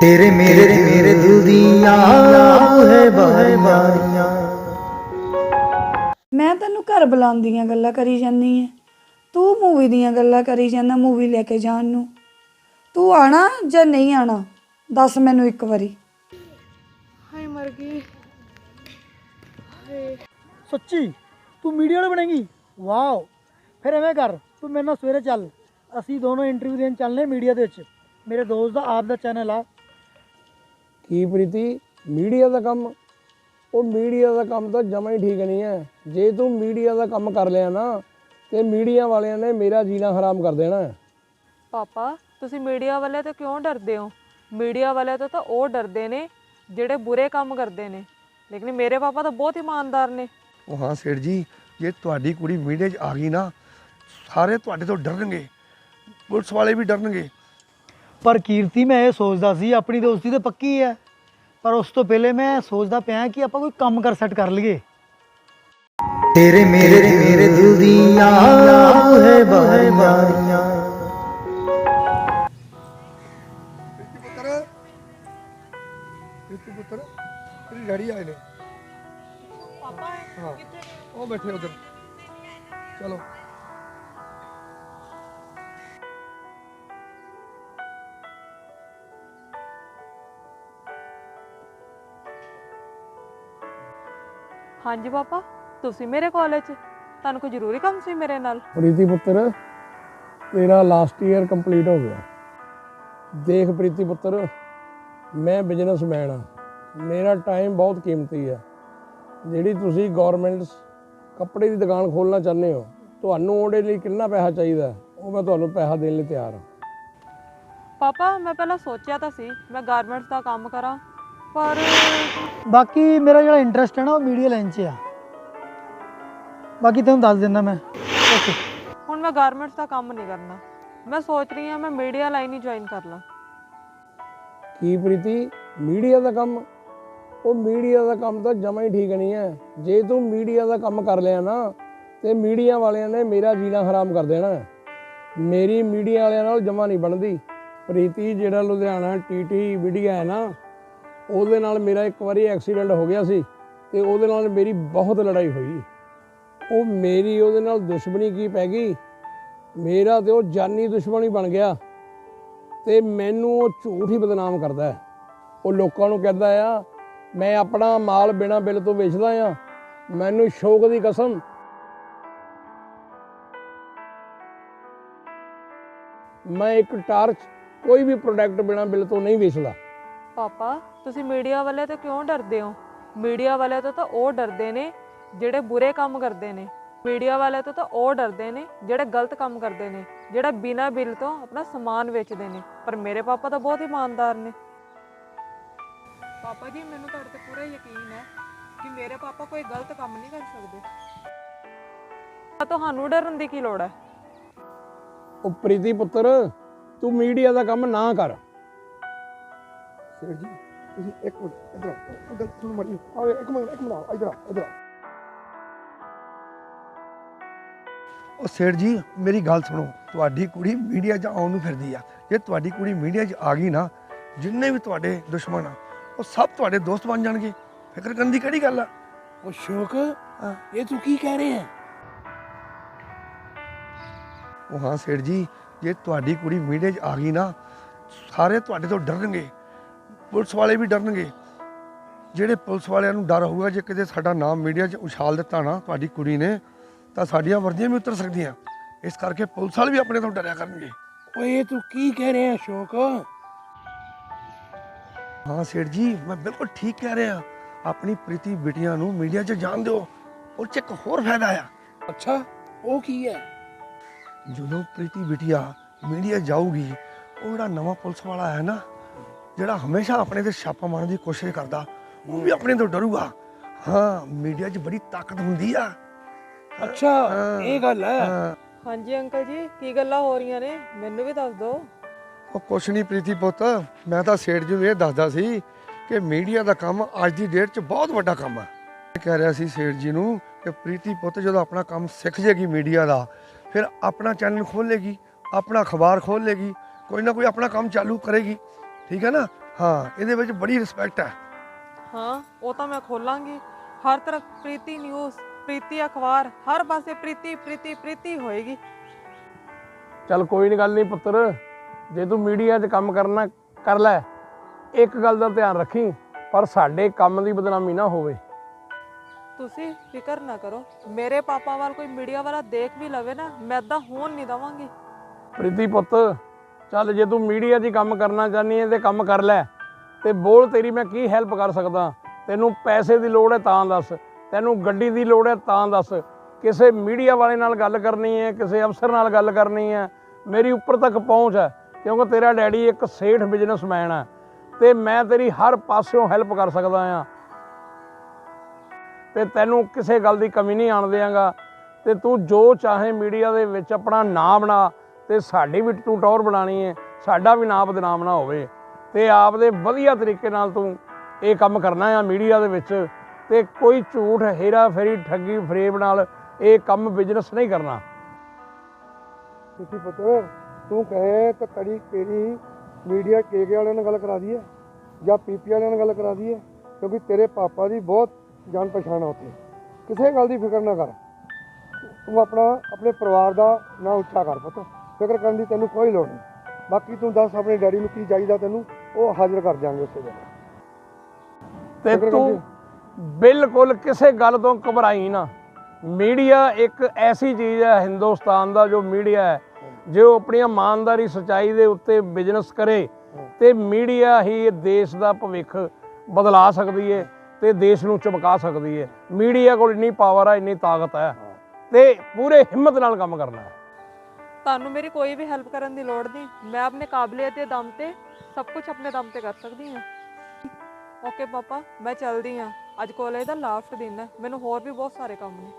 ਤੇਰੇ ਮੇਰੇ ਮੇਰੇ ਦਿਲ ਦੀਆਂ ਹੈ ਬਾਰੀਆਂ ਮੈਂ ਤੈਨੂੰ ਘਰ ਬੁਲਾਉਣ ਦੀਆਂ ਗੱਲਾਂ ਕਰੀ ਜਾਂਦੀ ਐ ਤੂੰ ਮੂਵੀ ਦੀਆਂ ਗੱਲਾਂ ਕਰੀ ਜਾਂਦਾ ਮੂਵੀ ਲੈ ਕੇ ਜਾਣ ਨੂੰ। ਤੂੰ ਆਣਾ ਜਾਂ ਨਹੀਂ ਆਣਾ? ਦੱਸ ਮੈਨੂੰ ਇੱਕ ਵਾਰੀ। ਹਾਏ ਮਰ ਗਈ। ਸੱਚੀ ਤੂੰ ਮੀਡੀਆ ਵਾਲਾ ਬਣੇਗੀ? ਵਾਓ। ਫਿਰ ਐਵੇਂ ਕਰ ਤੂੰ ਮੇਰੇ ਨਾਲ ਸਵੇਰੇ ਚੱਲ। ਅਸੀਂ ਦੋਨੋਂ ਇੰਟਰਵਿਊ ਦੇਣ ਚੱਲਨੇ ਮੀਡੀਆ ਦੇ ਵਿੱਚ। ਮੇਰੇ ਦੋਸਤ ਦਾ ਆਪ ਦਾ ਚੈਨਲ ਆ। ਕੀ ਪ੍ਰੀਤੀ? ਮੀਡੀਆ ਦਾ ਕੰਮ? ਉਹ ਮੀਡੀਆ ਦਾ ਕੰਮ ਤਾਂ ਜਮਾ ਹੀ ਠੀਕ ਨਹੀਂ ਹੈ। ਜੇ ਤੂੰ ਮੀਡੀਆ ਦਾ ਕੰਮ ਕਰ ਲਿਆ ਨਾ ਤੇ ਮੀਡੀਆ ਵਾਲਿਆਂ ਨੇ ਮੇਰਾ ਜੀਣਾ ਹਰਾਮ ਕਰ ਦੇਣਾ। ਹੈ। ਪਾਪਾ ਤੁਸੀਂ ਮੀਡੀਆ ਵਾਲੇ ਤੋਂ ਕਿਉਂ ਡਰਦੇ ਹੋ? ਮੀਡੀਆ ਵਾਲੇ ਤੋਂ ਤਾਂ ਉਹ ਡਰਦੇ ਨੇ ਜਿਹੜੇ ਬੁਰੇ ਕੰਮ ਕਰਦੇ ਨੇ। ਲੇਕਿਨ ਮੇਰੇ ਪਾਪਾ ਤਾਂ ਬਹੁਤ ਇਮਾਨਦਾਰ ਨੇ। ਉਹ ਹਾਂ ਸੇਠ ਜੀ ਜੇ ਤੁਹਾਡੀ ਕੁੜੀ ਮੀਡੀਆ 'ਚ ਆ ਗਈ ਨਾ ਸਾਰੇ ਤੁਹਾਡੇ ਤੋਂ ਡਰਨਗੇ। ਪੁਲਿਸ ਵਾਲੇ ਵੀ ਡਰਨਗੇ। ਪਰ ਕੀਰਤੀ ਮੈਂ ਇਹ ਸੋਚਦਾ ਸੀ ਆਪਣੀ ਦੋਸਤੀ ਤੇ ਪੱਕੀ ਹੈ। ਪਰ ਉਸ ਤੋਂ ਪਹਿਲੇ ਮੈਂ ਸੋਚਦਾ ਪਿਆ ਕਿ ਆਪਾਂ ਕੋਈ ਕੰਮ ਕਰ ਸੈੱਟ ਕਰ ਲਈਏ। ਤੇਰੇ ਮੇਰੇ ਮੇਰੇ ਦਿਲ ਦੀਆਂ ਹੈ ਬਾਰੀਆਂ ਪੁੱਤਰ ਪ੍ਰੀਤੀ ਪੁੱਤਰ ਤੇਰੀ ਡੈਡੀ ਆਏ ਨੇ। ਪਾਪਾ ਹਾਂ ਉਹ ਬੈਠੇ ਉਧਰ। ਚਲੋ। ਹਾਂਜੀ ਪਾਪਾ ਤੁਸੀਂ ਮੇਰੇ ਕਾਲਜ 'ਚ? ਤੁਹਾਨੂੰ ਕੋਈ ਜ਼ਰੂਰੀ ਕੰਮ ਸੀ ਮੇਰੇ ਨਾਲ? ਪ੍ਰੀਤੀ ਪੁੱਤਰ ਤੇਰਾ ਲਾਸਟ ਈਅਰ ਕੰਪਲੀਟ ਹੋ ਗਿਆ। ਦੇਖ ਪ੍ਰੀਤੀ ਪੁੱਤਰ ਮੈਂ ਬਿਜ਼ਨਸਮੈਨ ਆ ਮੇਰਾ ਟਾਈਮ ਬਹੁਤ ਕੀਮਤੀ ਹੈ। ਜਿਹੜੀ ਤੁਸੀਂ ਗਵਰਨਮੈਂਟ ਕੱਪੜੇ ਦੀ ਦੁਕਾਨ ਖੋਲਣਾ ਚਾਹੁੰਦੇ ਹੋ ਤੁਹਾਨੂੰ ਉਹਦੇ ਲਈ ਕਿੰਨਾ ਪੈਸਾ ਚਾਹੀਦਾ? ਉਹ ਮੈਂ ਤੁਹਾਨੂੰ ਪੈਸਾ ਦੇਣ ਲਈ ਤਿਆਰ ਹਾਂ। ਪਾਪਾ ਮੈਂ ਪਹਿਲਾਂ ਸੋਚਿਆ ਤਾਂ ਸੀ ਮੈਂ ਗਾਰਮੈਂਟਸ ਦਾ ਕੰਮ ਕਰਾਂ। ਪਰ ਬਾਕੀ ਮੇਰਾ ਜਿਹੜਾ ਇੰਟਰਸਟ ਹੈ ਨਾ ਉਹ ਮੀਡੀਆ ਲਾਈਨ 'ਚ ਆ। ਬਾਕੀ ਤੈਨੂੰ ਦੱਸ ਦਿੰਦਾ ਮੈਂ। ਓਕੇ ਹੁਣ ਮੈਂ ਗਾਰਮੈਂਟਸ ਦਾ ਕੰਮ ਨਹੀਂ ਕਰਨਾ। ਮੈਂ ਸੋਚ ਰਹੀ ਹਾਂ ਮੈਂ ਮੀਡੀਆ ਲਾਈਨ ਹੀ ਜੁਆਇਨ ਕਰ ਲਾਂ। ਕੀ ਪ੍ਰੀਤੀ ਮੀਡੀਆ ਦਾ ਕੰਮ? ਉਹ ਮੀਡੀਆ ਦਾ ਕੰਮ ਤਾਂ ਜਮਾ ਹੀ ਠੀਕ ਨਹੀਂ ਹੈ। ਜੇ ਤੂੰ ਮੀਡੀਆ ਦਾ ਕੰਮ ਕਰ ਲਿਆ ਨਾ ਤੇ ਮੀਡੀਆ ਵਾਲਿਆਂ ਨੇ ਮੇਰਾ ਜੀਣਾ ਹਰਾਮ ਕਰ ਦੇਣਾ। ਮੇਰੀ ਮੀਡੀਆ ਵਾਲਿਆਂ ਨਾਲ ਜਮਾ ਨਹੀਂ ਬਣਦੀ। ਪ੍ਰੀਤੀ ਜਿਹੜਾ ਲੁਧਿਆਣਾ ਟੀਟੀ ਮੀਡੀਆ ਹੈ ਨਾ ਉਹਦੇ ਨਾਲ ਮੇਰਾ ਇੱਕ ਵਾਰੀ ਐਕਸੀਡੈਂਟ ਹੋ ਗਿਆ ਸੀ ਤੇ ਉਹਦੇ ਨਾਲ ਮੇਰੀ ਬਹੁਤ ਲੜਾਈ ਹੋਈ। ਉਹ ਮੇਰੀ ਉਹਦੇ ਨਾਲ ਦੁਸ਼ਮਣੀ ਕੀ ਪੈ ਗਈ? ਮੇਰਾ ਤੇ ਉਹ ਜਾਨੀ ਦੁਸ਼ਮਣੀ ਬਣ ਗਿਆ ਤੇ ਮੈਨੂੰ ਉਹ ਝੂਠ ਹੀ ਬਦਨਾਮ ਕਰਦਾ ਹੈ। ਉਹ ਲੋਕਾਂ ਨੂੰ ਕਹਿੰਦਾ ਆ, ਮੈਂ ਆਪਣਾ ਮਾਲ ਬਿਨਾਂ ਬਿੱਲ ਤੋਂ ਵੇਚਦਾ ਆ। ਮੈਨੂੰ ਸ਼ੌਕ ਦੀ ਕਸਮ। ਮੈਂ ਇੱਕ ਟਾਰਚ ਕੋਈ ਵੀ ਪ੍ਰੋਡਕਟ ਬਿਨਾਂ ਬਿੱਲ ਤੋਂ ਨਹੀਂ ਵੇਚਦਾ। ਪਾਪਾ, ਤੁਸੀਂ ਮੀਡੀਆ ਵਾਲੇ ਤੋਂ ਕਿਉਂ ਡਰਦੇ ਹੋ? ਮੀਡੀਆ ਵਾਲੇ ਤੋਂ ਤਾਂ ਉਹ ਡਰਦੇ ਨੇ ਜਿਹੜੇ ਬੁਰੇ ਕੰਮ ਕਰਦੇ ਨੇ। ਮੀਡੀਆ ਵਾਲੇ ਤੋਂ ਤਾਂ ਉਹ ਡਰਦੇ ਨੇ ਜਿਹੜੇ ਗਲਤ ਕੰਮ ਕਰਦੇ ਨੇ, ਜਿਹੜਾ ਬਿਨਾਂ ਬਿੱਲ ਤੋਂ ਆਪਣਾ ਸਮਾਨ ਵੇਚਦੇ ਨੇ। ਪਰ ਮੇਰੇ ਪਾਪਾ ਤਾਂ ਬਹੁਤ ਇਮਾਨਦਾਰ ਨੇ। ਪਾਪਾ ਜੀ, ਮੈਨੂੰ ਤੁਹਾਡੇ ਤੇ ਪੂਰਾ ਯਕੀਨ ਹੈ ਕਿ ਮੇਰੇ ਪਾਪਾ ਕੋਈ ਗਲਤ ਕੰਮ ਨਹੀਂ ਕਰ ਸਕਦੇ। ਤੁਹਾਨੂੰ ਡਰਨ ਦੀ ਕੀ ਲੋੜ ਹੈ? ਉਹ ਪ੍ਰੀਤੀ ਪੁੱਤਰ ਤੂੰ ਮੀਡੀਆ ਦਾ ਕੰਮ ਨਾ ਕਰ। ਸੇਠ ਜੀ ਤੁਸੀਂ ਇੱਕ ਮਿੰਟ ਇਧਰ ਆਓ ਗੱਲ ਸੁਣ ਮੜੀ ਆਓ ਇੱਕ ਮਿੰਟ ਇੱਕ ਮਿੰਟ ਆਓ ਇਧਰ ਆਓ ਇਧਰ ਉਹ ਸੇਠ ਜੀ ਮੇਰੀ ਗੱਲ ਸੁਣੋ ਤੁਹਾਡੀ ਕੁੜੀ ਮੀਡੀਆ 'ਚ ਆਉਣ ਨੂੰ ਫਿਰਦੀ ਆ। ਜੇ ਤੁਹਾਡੀ ਕੁੜੀ ਮੀਡੀਆ 'ਚ ਆ ਗਈ ਨਾ ਜਿੰਨੇ ਵੀ ਤੁਹਾਡੇ ਦੁਸ਼ਮਣ ਆ ਉਹ ਸਭ ਤੁਹਾਡੇ ਦੋਸਤ ਬਣ ਜਾਣਗੇ। ਫਿਕਰ ਕਰਨ ਦੀ ਕਿਹੜੀ ਗੱਲ ਆ? ਉਹ ਸ਼ੋਕ ਇਹ ਤੂੰ ਕੀ ਕਹਿ ਰਿਹਾ ਹੈ? ਉਹ ਹਾਂ ਸੇਠ ਜੀ ਜੇ ਤੁਹਾਡੀ ਕੁੜੀ ਮੀਡੀਆ 'ਚ ਆ ਗਈ ਨਾ ਸਾਰੇ ਤੁਹਾਡੇ ਤੋਂ ਡਰਨਗੇ। ਪੁਲਿਸ ਵਾਲੇ ਵੀ ਡਰਨਗੇ। ਜਿਹੜੇ ਪੁਲਿਸ ਵਾਲਿਆਂ ਨੂੰ ਡਰ ਹੋਊਗਾ ਜੇ ਕਿਤੇ ਸਾਡਾ ਨਾਮ ਮੀਡੀਆ 'ਚ ਉਛਾਲ ਦਿੱਤਾ ਨਾ ਤੁਹਾਡੀ ਕੁੜੀ ਨੇ ਤਾਂ ਸਾਡੀਆਂ ਵਰਦੀਆਂ ਵੀ ਉਤਰ ਸਕਦੀਆਂ। ਇਸ ਕਰਕੇ ਪੁਲਿਸ ਵਾਲੇ ਵੀ ਆਪਣੇ ਤੋਂ ਡਰਿਆ ਕਰਨਗੇ। ਓਏ ਤੂੰ ਕੀ ਕਹਿ ਰਿਹਾ ਸ਼ੋਕ ਹਾਂ ਸੇਠ ਜੀ ਮੈਂ ਬਿਲਕੁਲ ਠੀਕ ਕਹਿ ਰਿਹਾ। ਆਪਣੀ ਪ੍ਰੀਤੀ ਬਿਟੀਆਂ ਨੂੰ ਮੀਡੀਆ 'ਚ ਜਾਣ ਦਿਓ। ਉਹ 'ਚ ਇੱਕ ਹੋਰ ਫਾਇਦਾ ਆ। ਅੱਛਾ ਉਹ ਕੀ ਹੈ? ਜਦੋਂ ਪ੍ਰੀਤੀ ਬਿਟੀਆ ਮੀਡੀਆ ਜਾਊਗੀ ਉਹ ਜਿਹੜਾ ਨਵਾਂ ਪੁਲਿਸ ਵਾਲਾ ਹੈ ਨਾ ਜਿਹੜਾ ਹਮੇਸ਼ਾ ਆਪਣੇ ਤੇ ਛਾਪਾ ਮਾਰਨ ਦੀ ਕੋਸ਼ਿਸ਼ ਕਰਦਾ ਉਹ ਵੀ ਆਪਣੇ ਤੋਂ ਡਰੂਗਾ। ਹਾਂ ਮੀਡੀਆ 'ਚ ਬੜੀ ਤਾਕਤ ਹੁੰਦੀ ਆ। ਅੱਛਾ। ਇਹ ਗੱਲ ਹੈ? ਹਾਂ, ਹਾਂਜੀ ਅੰਕਲ ਜੀ ਕੀ ਗੱਲਾਂ ਹੋ ਰਹੀਆਂ ਨੇ? ਮੈਨੂੰ ਵੀ ਦੱਸ ਦਿਓ। ਉਹ ਕੁਛ ਨਹੀਂ ਪ੍ਰੀਤੀ ਪੁੱਤ ਮੈਂ ਤਾਂ ਸੇਠ ਜੀ ਨੂੰ ਇਹ ਦੱਸਦਾ ਸੀ ਕਿ ਮੀਡੀਆ ਦਾ ਕੰਮ ਅੱਜ ਦੀ ਡੇਟ 'ਚ ਬਹੁਤ ਵੱਡਾ ਕੰਮ ਆ ਕਹਿ ਰਿਹਾ ਸੀ ਸੇਠ ਜੀ ਨੂੰ ਕਿ ਪ੍ਰੀਤੀ ਪੁੱਤ ਜਦੋਂ ਆਪਣਾ ਕੰਮ ਸਿੱਖ ਜੇਗੀ ਮੀਡੀਆ ਦਾ ਫਿਰ ਆਪਣਾ ਚੈਨਲ ਖੋਲੇਗੀ ਆਪਣਾ ਅਖਬਾਰ ਖੋਲੇਗੀ ਕੋਈ ਨਾ ਕੋਈ ਆਪਣਾ ਕੰਮ ਚਾਲੂ ਕਰੇਗੀ। ਠੀਕ ਹੈ ਨਾ? ਹਾਂ ਇਹਦੇ ਵਿੱਚ ਬੜੀ ਰਿਸਪੈਕਟ ਹੈ। ਹਾਂ ਉਹ ਤਾਂ ਮੈਂ ਖੋਲਾਂਗੀ। ਹਰ ਤਰਫ ਪ੍ਰੀਤੀ ਨਿਊਜ਼ ਪ੍ਰੀਤੀ ਅਖਬਾਰ ਹਰ ਪਾਸੇ ਪ੍ਰੀਤੀ ਪ੍ਰੀਤੀ ਪ੍ਰੀਤੀ ਹੋਏਗੀ। ਚੱਲ ਕੋਈ ਨਹੀਂ ਗੱਲ ਨਹੀਂ ਪੁੱਤਰ। ਜੇ ਤੂੰ ਮੀਡੀਆ 'ਚ ਕੰਮ ਕਰਨਾ ਕਰ ਲੈ। ਇੱਕ ਗੱਲ ਦਾ ਧਿਆਨ ਰੱਖੀ ਪਰ ਸਾਡੇ ਕੰਮ ਦੀ ਬਦਨਾਮੀ ਨਾ ਹੋਵੇ। ਤੁਸੀਂ ਫਿਕਰ ਨਾ ਕਰੋ। ਮੇਰੇ ਪਾਪਾ ਵੱਲ ਕੋਈ ਮੀਡੀਆ ਵਾਲਾ ਦੇਖ ਵੀ ਲਵੇ ਨਾ ਮੈਂ ਏਦਾਂ ਹੋਣ ਨਹੀਂ ਦਵਾਂਗੀ। ਪ੍ਰੀਤੀ ਪੁੱਤ ਚੱਲ ਜੇ ਤੂੰ ਮੀਡੀਆ 'ਚ ਕੰਮ ਕਰਨਾ ਚਾਹਨੀ ਹੈ ਤੇ ਕੰਮ ਕਰ ਲੈ। ਤੇ ਬੋਲ ਤੇਰੀ ਮੈਂ ਕੀ ਹੈਲਪ ਕਰ ਸਕਦਾ? ਤੈਨੂੰ ਪੈਸੇ ਦੀ ਲੋੜ ਹੈ ਤਾਂ ਦੱਸ। ਤੈਨੂੰ ਗੱਡੀ ਦੀ ਲੋੜ ਹੈ ਤਾਂ ਦੱਸ। ਕਿਸੇ ਮੀਡੀਆ ਵਾਲੇ ਨਾਲ ਗੱਲ ਕਰਨੀ ਹੈ, ਕਿਸੇ ਅਫਸਰ ਨਾਲ ਗੱਲ ਕਰਨੀ ਹੈ, ਮੇਰੀ ਉੱਪਰ ਤੱਕ ਪਹੁੰਚ ਹੈ। ਕਿਉਂਕਿ ਤੇਰਾ ਡੈਡੀ ਇੱਕ ਸੇਠ ਬਿਜ਼ਨਸਮੈਨ ਹੈ। ਤੇ ਮੈਂ ਤੇਰੀ ਹਰ ਪਾਸਿਓਂ ਹੈਲਪ ਕਰ ਸਕਦਾ ਆ। ਤੇ ਤੈਨੂੰ ਕਿਸੇ ਗੱਲ ਦੀ ਕਮੀ ਨਹੀਂ ਆਣ ਦਿਆਂਗਾ। ਤੇ ਤੂੰ ਜੋ ਚਾਹੇ ਮੀਡੀਆ ਦੇ ਵਿੱਚ ਆਪਣਾ ਨਾਂ ਬਣਾ। ਤੇ ਸਾਡੀ ਵੀ ਤੂੰ ਟੌਰ ਬਣਾਣੀ ਹੈ ਸਾਡਾ ਵੀ ਨਾਂ ਬਦਨਾਮ ਨਾ ਹੋਵੇ। ਤੇ ਆਪਦੇ ਵਧੀਆ ਤਰੀਕੇ ਨਾਲ ਤੂੰ ਇਹ ਕੰਮ ਕਰਨਾ ਆ ਮੀਡੀਆ ਦੇ ਵਿੱਚ ਤੇ ਕੋਈ ਝੂਠ, ਹੇਰਾ ਫੇਰੀ, ਠੱਗੀ, ਫਰੇਬ ਨਾਲ ਇਹ ਕੰਮ ਬਿਜ਼ਨਸ ਨਹੀਂ ਕਰਨਾ। ਤੁਸੀਂ ਪੁੱਤਰ, ਤੂੰ ਕਹੇ ਤਾਂ ਤੜੀ ਤੇਰੀ ਮੀਡੀਆ ਕੇਕੇ ਵਾਲਿਆਂ ਨਾਲ ਗੱਲ ਕਰਾ ਦਈਏ ਜਾਂ ਪੀਪੀ ਵਾਲਿਆਂ ਨਾਲ ਗੱਲ ਕਰਾ ਦਈਏ, ਕਿਉਂਕਿ ਤੇਰੇ ਪਾਪਾ ਦੀ ਬਹੁਤ ਜਾਣ ਪਛਾਣ ਆ ਉੱਥੇ। ਕਿਸੇ ਗੱਲ ਦੀ ਫਿਕਰ ਨਾ ਕਰ। ਤੂੰ ਆਪਣਾ, ਆਪਣੇ ਪਰਿਵਾਰ ਦਾ ਨਾਂ ਉੱਚਾ ਕਰ ਪੁੱਤ। ਫਿਕਰ ਕਰਨ ਦੀ ਤੈਨੂੰ ਕੋਈ ਲੋੜ ਨਹੀਂ। ਬਾਕੀ ਤੂੰ ਦੱਸ ਆਪਣੇ ਡੈਡੀ ਨੂੰ ਕੀ ਚਾਹੀਦਾ ਤੈਨੂੰ ਉਹ ਹਾਜ਼ਰ ਕਰ ਦਿਆਂਗੇ ਉਸੇ ਵੇਲੇ। ਤੇ ਤੂੰ ਬਿਲਕੁਲ ਕਿਸੇ ਗੱਲ ਤੋਂ ਘਬਰਾਈ ਨਾ। ਮੀਡੀਆ ਇੱਕ ਐਸੀ ਚੀਜ਼ ਹੈ ਹਿੰਦੁਸਤਾਨ ਦਾ ਜੋ ਮੀਡੀਆ ਹੈ। ਜੋ ਆਪਣੀ ਇਮਾਨਦਾਰੀ ਸਚਾਈ ਦੇ ਉੱਤੇ ਬਿਜ਼ਨਸ ਕਰੇ ਤੇ ਮੀਡੀਆ ਹੀ ਇਹ ਦੇਸ਼ ਦਾ ਭਵਿੱਖ ਬਦਲਾ ਸਕਦੀ ਹੈ ਤੇ ਦੇਸ਼ ਨੂੰ ਚਮਕਾ ਸਕਦੀ ਹੈ ਮੀਡੀਆ ਕੋਲ ਇੰਨੀ ਪਾਵਰ ਹੈ ਇੰਨੀ ਤਾਕਤ ਹੈ। ਤੇ ਪੂਰੇ ਹਿੰਮਤ ਨਾਲ ਕੰਮ ਕਰਨਾ ਹੈ। ਤੁਹਾਨੂੰ ਮੇਰੀ ਕੋਈ ਵੀ ਹੈਲਪ ਕਰਨ ਦੀ ਲੋੜ ਨਹੀਂ। ਮੈਂ ਆਪਣੇ ਕਾਬਲੀਅਤ ਦੇ ਦਮ ਤੇ ਸਭ ਕੁਝ ਆਪਣੇ ਦਮ ਤੇ ਕਰ ਸਕਦੀ ਹਾਂ। ਓਕੇ ਪਾਪਾ, ਮੈਂ ਚੱਲਦੀ ਹਾਂ। ਅੱਜ ਕਾਲਜ ਦਾ ਲਾਸਟ ਦਿਨ ਹੈ। ਮੈਨੂੰ ਹੋਰ ਵੀ ਬਹੁਤ ਸਾਰੇ ਕੰਮ ਨੇ।